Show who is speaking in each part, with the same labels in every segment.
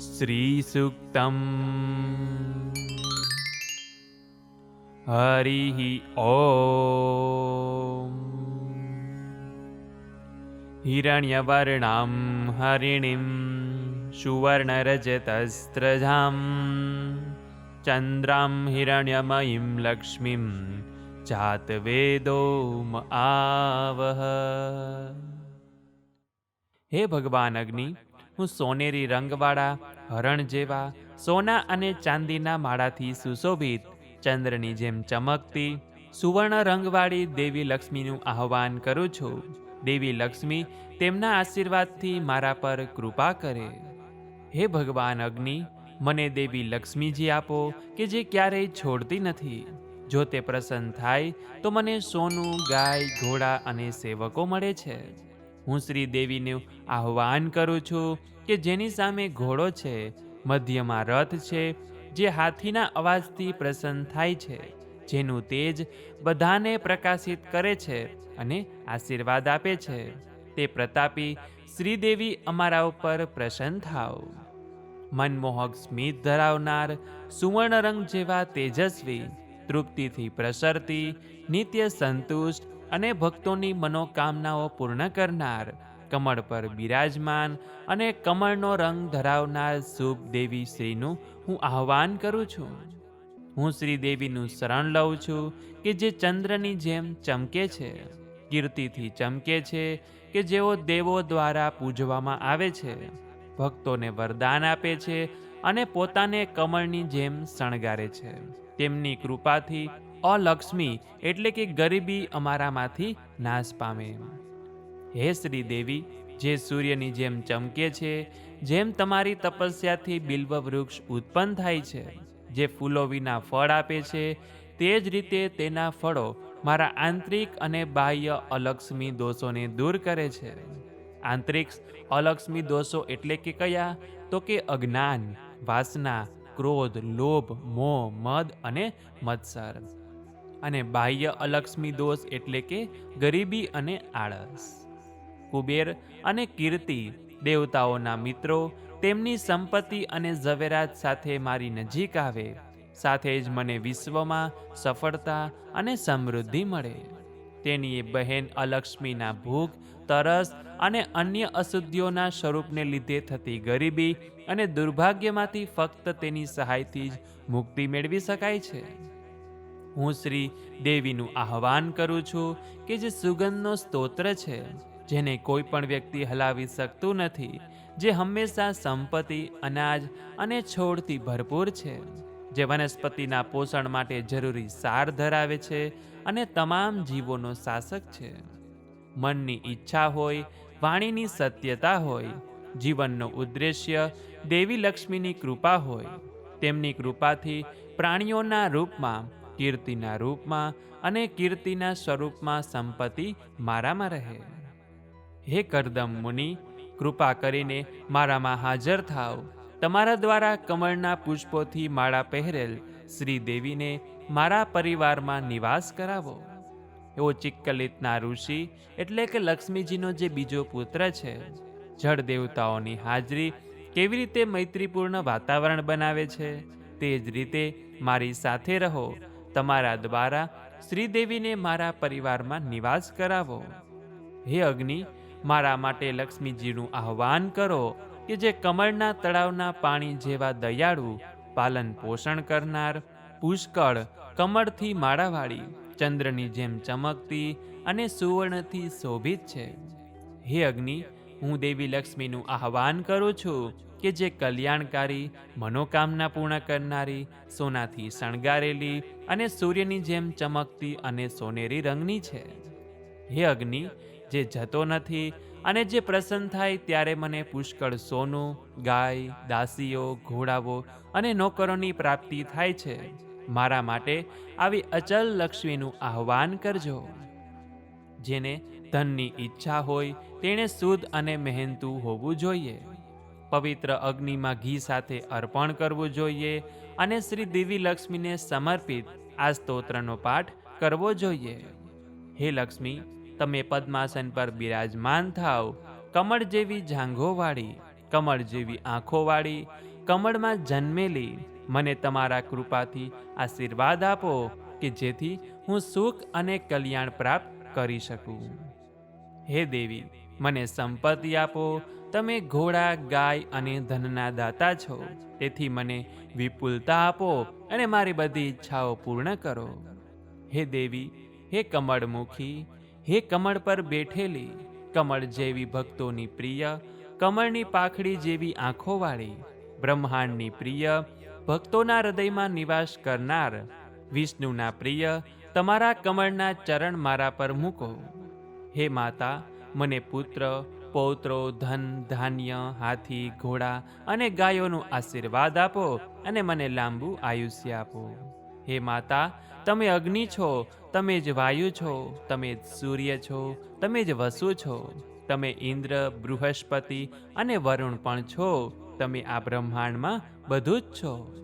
Speaker 1: श्रीसूक्तम्। हरिः ओ हिरण्यवर्णं हरिणीं सुवर्णरजतस्त्रजां चन्द्रां हिरण्यमयीं लक्ष्मीं चातवेदोम आवह। हे भगवान् अग्नि હું સોનેરી રંગવાળા, હરણ જેવા, સોના અને ચાંદીના માળાથી સુશોભિત, ચંદ્રની જેમ ચમકતી, સુવર્ણ રંગવાળી દેવી લક્ષ્મીનું આહ્વાન કરું છું. દેવી લક્ષ્મી તેમના આશીર્વાદથી મારા પર કૃપા કરે. હે ભગવાન અગ્નિ, મને દેવી લક્ષ્મીજી આપો કે જે ક્યારેય છોડતી નથી. જો તે પ્રસન્ન થાય, તો મને સોનું, ગાય, ઘોડા અને સેવકો મળે છે. હું શ્રી દેવીનું આહ્વાન કરું છું કે જેની સામે ઘોડો છે, મધ્યમાં રથ છે, જે હાથીના અવાજથી પ્રસન્ન થાય છે, જેનું તેજ બધાને પ્રકાશિત કરે છે અને આશીર્વાદ આપે છે. તે પ્રતાપી શ્રીદેવી અમારા ઉપર પ્રસન્ન થાવ મનમોહક સ્મિત ધરાવનાર, સુવર્ણ રંગ જેવા તેજસ્વી, તૃપ્તિથી પ્રસરતી, નિત્ય સંતુષ્ટ અને ભક્તોની મનોકામનાઓ પૂર્ણ કરનાર, કમળ પર બિરાજમાન અને કમળનો રંગ ધરાવનાર શુભ દેવી શ્રીનું હું આહ્વાન કરું છું. હું શ્રી દેવીનું શરણ લઉં છું કે જે ચંદ્રની જેમ ચમકે છે, કીર્તિથી ચમકે છે કે જેઓ દેવો દ્વારા પૂજવામાં આવે છે, ભક્તોને વરદાન આપે છે અને પોતાને કમળની જેમ શણગારે છે. તેમની કૃપાથી અલક્ષ્મી એટલે કે ગરીબી અમારામાંથી નાશ પામે. હે શ્રી દેવી, જે સૂર્યની જેમ ચમકે છે, જેમ તમારી તપસ્યાથી બિલ્વ વૃક્ષ ઉત્પન્ન થાય છે, જે ફૂલો વિના ફળ આપે છે, તે જ રીતે તેના ફળો મારા આંતરિક અને બાહ્ય અલક્ષ્મી દોષોને દૂર કરે છે. આંતરિક અલક્ષ્મી દોષો એટલે કે કયા? તો કે અજ્ઞાન, વાસના, ક્રોધ, લોભ, મોહ, મદ અને મત્સર. અને બાહ્ય અલક્ષ્મી દોષ એટલે કે ગરીબી અને આળસ. કુબેર અને કીર્તિ દેવતાઓના મિત્રો તેમની સંપત્તિ અને ઝવેરાત સાથે મારી નજીક આવે, સાથે જ મને વિશ્વમાં સફળતા અને સમૃદ્ધિ મળે. તેની એ બહેન અલક્ષ્મીના ભૂખ તરસ અને અન્ય અશુદ્ધિઓના સ્વરૂપને લીધે થતી ગરીબી અને દુર્ભાગ્યમાંથી ફક્ત તેની સહાયથી જ મુક્તિ મેળવી શકાય છે. હું શ્રી દેવીનું આહ્વાન કરું છું કે જે સુગંધનો સ્તોત્ર છે, જેને કોઈ પણ વ્યક્તિ હલાવી શકતું નથી, જે હંમેશા સંપત્તિ, અનાજ અને છોડથી ભરપૂર છે, જે વનસ્પતિના પોષણ માટે જરૂરી સાર ધરાવે છે અને તમામ જીવોનો શાસક છે. મનની ઈચ્છા હોય, વાણીની સત્યતા હોય, જીવનનો ઉદ્દેશ્ય દેવી લક્ષ્મીની કૃપા હોય, તેમની કૃપાથી પ્રાણીઓના રૂપમાં કીર્તિના રૂપમાં અને કીર્તિના સ્વરૂપમાં સંપત્તિ મારામાં રહે. હે કરદમ મુનિ, કૃપા કરીને મારામાં હાજર થાવ તમારા દ્વારા કમળના પુષ્પોથી માળા પહેરેલ શ્રી દેવીને મારા પરિવારમાં નિવાસ કરાવો. એવો ચિક્કલિતના ઋષિ, એટલે કે લક્ષ્મીજીનો જે બીજો પુત્ર છે, જળ દેવતાઓની હાજરી કેવી રીતે મૈત્રીપૂર્ણ વાતાવરણ બનાવે છે, તે જ રીતે મારી સાથે રહો. તમારા દ્વારા શ્રીદેવીને મારા પરિવારમાં નિવાસ કરાવો. હે અગ્નિ, મારા માટે લક્ષ્મીજીનું આહ્વાન કરો કે જે કમળના તળાવના પાણી જેવા દયાળુ પાલન પોષણ કરનાર, પુષ્કળ, કમળથી માળાવાળી, ચંદ્રની જેમ ચમકતી અને સુવર્ણથી શોભિત છે. હે અગ્નિ, હું દેવી લક્ષ્મીનું આહ્વાન કરું છું. કે જે કલ્યાણકારી, મનોકામના પૂર્ણ કરનારી, સોનાથી શણગારેલી અને સૂર્યની જેમ ચમકતી અને સોનેરી રંગની છે. હે અગ્નિ, જે જતો નથી અને જે પ્રસન્ન થાય ત્યારે મને પુષ્કળ સોનું, ગાય, દાસીઓ, ઘોડાઓ અને નોકરોની પ્રાપ્તિ થાય છે. મારા માટે આવી અચલ લક્ષ્મીનું આહ્વાન કરજો. જેને ધનની ઈચ્છા હોય, તેણે શુદ્ધ અને મહેનતુ હોવું જોઈએ. પવિત્ર અગ્નિમાં ઘી સાથે અર્પણ કરવું જોઈએ અને શ્રી દેવી લક્ષ્મીને સમર્પિત આ સ્તોત્રનો પાઠ કરવો જોઈએ. હે લક્ષ્મી, તમે પદ્માસન પર બિરાજમાન થાવ કમળ જેવી જાંઘોવાળી કમળ જેવી આંખોવાળી કમળમાં જન્મેલી મને તમારા કૃપાથી આશીર્વાદ આપો કે જેથી હું સુખ અને કલ્યાણ પ્રાપ્ત કરી શકું. હે દેવી, મને સંપત્તિ આપો તમે ઘોડા, ગાય અને ધનના દાતા છો. તેથી મને વિપુલતા આપો અને મારી બધી ઈચ્છાઓ પૂર્ણ કરો. હે દેવી, હે કમળમુખી, હે કમળ પર બેઠેલી, કમળ જેવી ભક્તોની પ્રિય, કમળની પાખડી જેવી આંખોવાળી, બ્રહ્માંડની પ્રિય, ભક્તોના હૃદયમાં નિવાસ કરનાર, વિષ્ણુના પ્રિય, તમારા કમળના ચરણ મારા પર મૂકો. હે માતા, મને પુત્ર પૌત્રો, ધન, ધાન્ય, હાથી, ઘોડા અને ગાયોનું આશીર્વાદ આપો અને મને લાંબુ આયુષ્ય આપો. હે માતા, તમે અગ્નિ છો, તમે જ વાયુ છો, તમે જ સૂર્ય છો, તમે જ વસુ છો. તમે ઇન્દ્ર, બૃહસ્પતિ અને વરુણ પણ છો. તમે આ બ્રહ્માંડમાં બધું જ છો.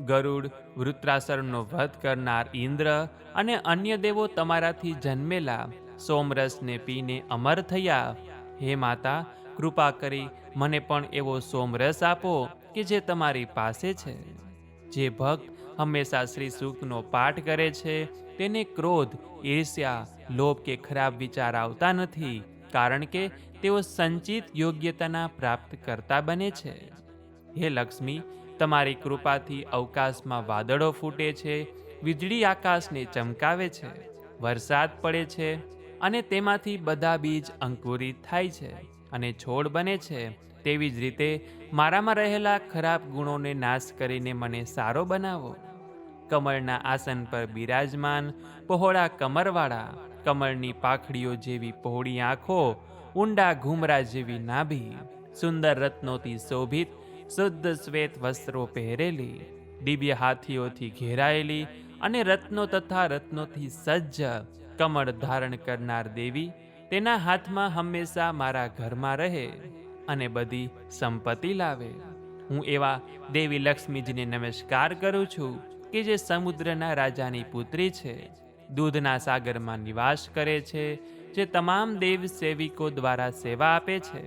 Speaker 1: ગરુડ, વૃત્રાસરનો વધ કરનાર ઇન્દ્ર અને અન્ય દેવો તમારાથી જન્મેલા. સોમરસને પીને અમર થયા. હે માતા, કૃપા કરી મને પણ એવો સોમરસ આપો કે જે તમારી પાસે છે. જે ભક્ત હંમેશા શ્રી સૂક્તનો પાઠ કરે છે, તેને ક્રોધ, ઈર્ષ્યા, લોભ કે ખરાબ વિચાર આવતા નથી, કારણ કે તેઓ સંચિત યોગ્યતાના પ્રાપ્ત કરતા બને છે. હે લક્ષ્મી, તમારી કૃપાથી અવકાશમાં વાદળો ફૂટે છે, વીજળી આકાશને ચમકાવે છે, વરસાદ પડે છે અને તેમાંથી બધા બીજ અંકુરિત થાય છે અને છોડ બને છે. તેવી જ રીતે મારામાં રહેલા ખરાબ ગુણોને નાશ કરીને મને સારો બનાવો. કમળના આસન પર બિરાજમાન, પહોળા કમરવાળા, કમળની પાખડીઓ જેવી પહોળી આંખો, ઊંડા ઘૂમરા જેવી નાભી, સુંદર રત્નોથી શોભિત, શુદ્ધ શ્વેત વસ્ત્રો પહેરેલી, દિવ્ય હાથીઓથી ઘેરાયેલી અને રત્નો તથા રત્નોથી સજ્જ કમળ ધારણ કરનાર દેવી તેના હાથમાં હંમેશા મારા ઘરમાં રહે અને બધી સંપત્તિ લાવે. હું એવા દેવી લક્ષ્મીજીને નમસ્કાર કરું છું કે જે સમુદ્રના રાજાની પુત્રી છે. દૂધના સાગરમાં નિવાસ કરે છે, જે તમામ દેવ સેવિકો દ્વારા સેવા આપે છે,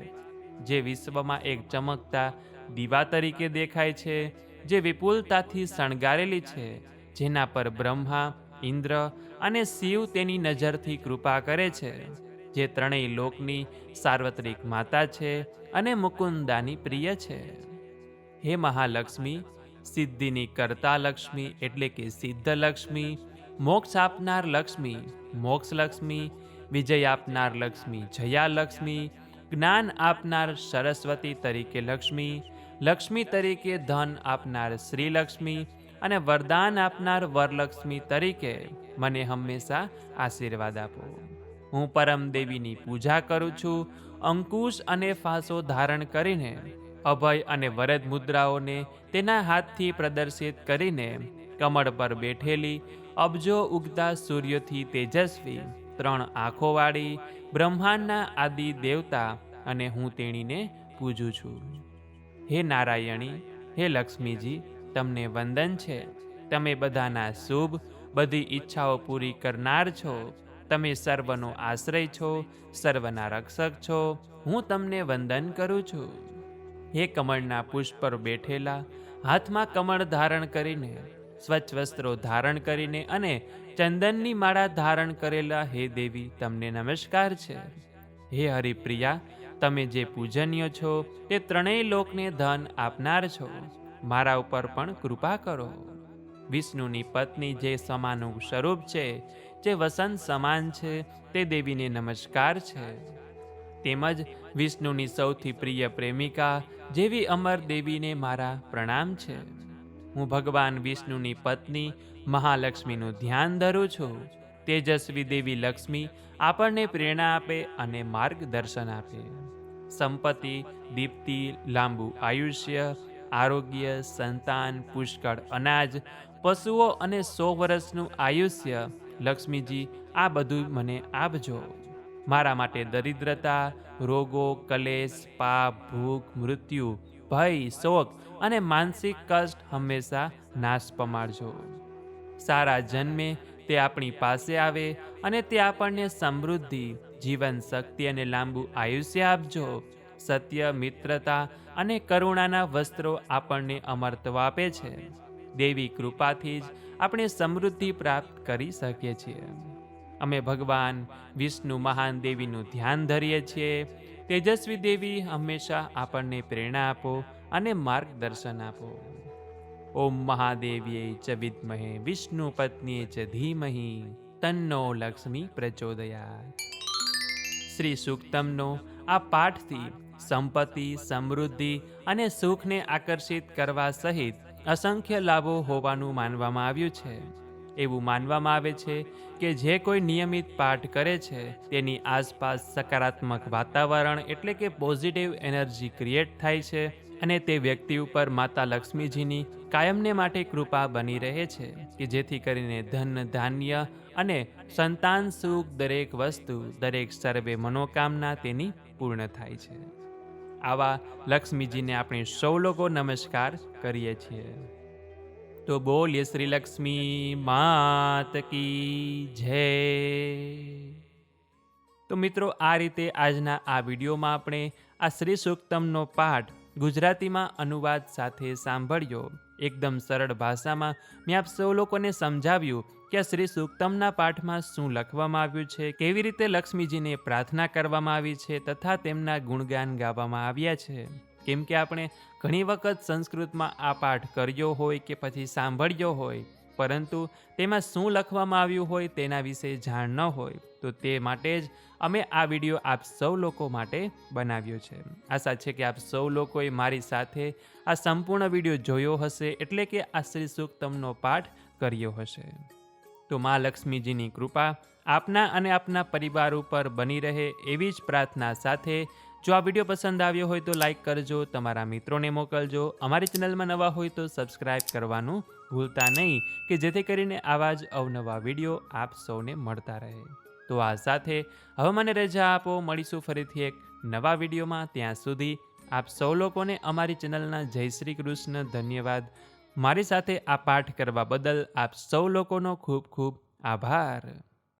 Speaker 1: જે વિશ્વમાં એક ચમકતા દીવા તરીકે દેખાય છે, જે વિપુલતાથી શણગારેલી છે, જેના પર બ્રહ્મા ઇન્દ્ર અને શિવ તેની નજરથી કૃપા કરે છે, જે ત્રણેય લોકની સાર્વત્રિક માતા છે અને મુકુંદાની પ્રિય છે. હે મહાલક્ષ્મી, સિદ્ધિની કરતા લક્ષ્મી એટલે કે સિદ્ધ લક્ષ્મી, મોક્ષ આપનાર લક્ષ્મી, મોક્ષ લક્ષ્મી, વિજય આપનાર લક્ષ્મી, જયા લક્ષ્મી, જ્ઞાન આપનાર સરસ્વતી તરીકે લક્ષ્મી લક્ષ્મી તરીકે ધન આપનાર શ્રી લક્ષ્મી અને વરદાન આપનાર વરલક્ષ્મી તરીકે મને હંમેશા આશીર્વાદ આપો. હું પરમ દેવીની પૂજા કરું છું, અંકુશ અને ફાંસો ધારણ કરીને, અભય અને વરદ મુદ્રાઓને તેના હાથથી પ્રદર્શિત કરીને કમળ પર બેઠેલી, અબજો ઉગતા સૂર્યથી તેજસ્વી, ત્રણ આંખોવાળી, બ્રહ્માંડના આદિ દેવતા અને હું તેણીને પૂજું છું. હે નારાયણી, હે લક્ષ્મીજી તમને વંદન છે. તમે બધાના શુભ, બધી ઈચ્છાઓ પૂરી કરનાર છો. તમે સર્વનો આશ્રય છો, સર્વના રક્ષક છો. હું તમને વંદન કરું છું. હે કમળના પુષ્પ પર બેઠેલા, હાથમાં કમળ ધારણ કરીને, સ્વચ્છ વસ્ત્રો ધારણ કરીને અને ચંદનની માળા ધારણ કરેલા હે દેવી, તમને નમસ્કાર છે. હે હરિપ્રિયા, તમે જે પૂજનીય છો, તે ત્રણેય લોકને ધન આપનાર છો. મારા ઉપર પણ કૃપા કરો. વિષ્ણુની પત્ની જે સમાનું સ્વરૂપ છે, જે વસંત સમાન છે, તે દેવીને નમસ્કાર છે. તેમજ વિષ્ણુની સૌથી પ્રિય પ્રેમિકા જેવી અમર દેવીને મારા પ્રણામ છે. હું ભગવાન વિષ્ણુની પત્ની મહાલક્ષ્મીનું ધ્યાન ધરું છું. તેજસ્વી દેવી લક્ષ્મી આપણને પ્રેરણા આપે અને માર્ગદર્શન આપે. સંપત્તિ, દીપ્તિ, લાંબુ આયુષ્ય આરોગ્ય, સંતાન, પુષ્કળ, અનાજ, પશુઓ અને સો વર્ષનું આયુષ્ય. લક્ષ્મીજી, આ બધું મને આપજો. મારા માટે દરિદ્રતા, રોગો, કલેશ, પાપ, ભૂખ, મૃત્યુ, ભય, શોક અને માનસિક કષ્ટ હંમેશા નાશ પમાડજો. સારા જન્મે તે આપણી પાસે આવે અને તે આપણને સમૃદ્ધિ, જીવન શક્તિ અને લાંબુ આયુષ્ય આપજો. સત્ય, મિત્રતા અને કરુણાના વસ્ત્રો આપણને અમરત્વ આપે છે. દેવી કૃપાથી જ આપણે સમૃદ્ધિ પ્રાપ્ત કરી શકીએ છીએ. અમે ભગવાન વિષ્ણુ મહાન દેવીનું ધ્યાન ધરીએ છીએ. તેજસ્વી દેવી હંમેશા આપણને પ્રેરણા આપો અને માર્ગદર્શન આપો. ઓમ મહાદેવીએ ચ વિદ્મહે વિષ્ણુ પત્નીએ ચ ધીમહી તન્નો લક્ષ્મી પ્રચોદયા શ્રી સુક્તમનો આ પાઠથી સંપત્તિ, સમૃદ્ધિ અને સુખને આકર્ષિત કરવા સહિત અસંખ્ય લાભો હોવાનું માનવામાં આવ્યું છે. એવું માનવામાં આવે છે કે જે કોઈ નિયમિત પાઠ કરે છે, તેની આસપાસ સકારાત્મક વાતાવરણ એટલે કે પોઝિટિવ એનર્જી ક્રિએટ થાય છે અને તે વ્યક્તિ ઉપર માતા લક્ષ્મીજીની કાયમને માટે કૃપા બની રહે છે કે જેથી કરીને ધન, ધાન્ય અને સંતાન સુખ દરેક વસ્તુ, દરેક સર્વે મનોકામના તેની પૂર્ણ થાય છે. આવા લક્ષ્મીજીને આપણે સૌ લોકો નમસ્કાર કરીએ છીએ. તો બોલીએ શ્રી લક્ષ્મી માત કી જય. તો મિત્રો આ રીતે આજના આ વિડીયોમાં આપણે આ શ્રી સૂક્તમનો પાઠ ગુજરાતીમાં અનુવાદ સાથે સાંભળ્યો. એકદમ સરળ ભાષામાં મેં આપ સૌ લોકોને સમજાવ્યું કે શ્રી સૂક્તમના પાઠમાં શું લખવામાં આવ્યું છે, કેવી રીતે લક્ષ્મીજીને પ્રાર્થના કરવામાં આવી છે તથા તેમના ગુણગાન ગાવામાં આવ્યા છે? કેમ કે આપણે ઘણી વખત સંસ્કૃતમાં આ પાઠ કર્યો હોય કે પછી સાંભળ્યો હોય, પરંતુ તેમાં શું લખવામાં આવ્યું હોય તેના વિશે જાણ ન હોય, તો તે માટે જ અમે આ વીડિયો આપ સૌ લોકો માટે બનાવ્યો છે. આશા છે કે આપ સૌ લોકોએ મારી સાથે આ સંપૂર્ણ વીડિયો જોયો હશે, એટલે કે આ શ્રી સૂક્તમનો પાઠ કર્યો હશે. તો મા લક્ષ્મીજીની કૃપા આપના અને આપના પરિવાર ઉપર બની રહે એવી જ પ્રાર્થના સાથે. જો આ વીડિયો પસંદ આવ્યો હોય તો લાઇક કરજો, તમારા મિત્રોને મોકલજો. અમારી ચેનલમાં નવા હોય તો સબસ્ક્રાઈબ કરવાનું ભૂલતા નહીં, કે જેથી કરીને આવા જ અવનવા વીડિયો આપ સૌને મળતા રહે. તો આ સાથે હવે મને રજા આપો. મળીશું ફરીથી એક નવા વિડીયોમાં. ત્યાં સુધી આપ સૌ લોકોને અમારી ચેનલના જય શ્રી કૃષ્ણ ધન્યવાદ. મારી સાથે આ પાઠ કરવા બદલ આપ સૌ લોકોનો ખૂબ ખૂબ આભાર.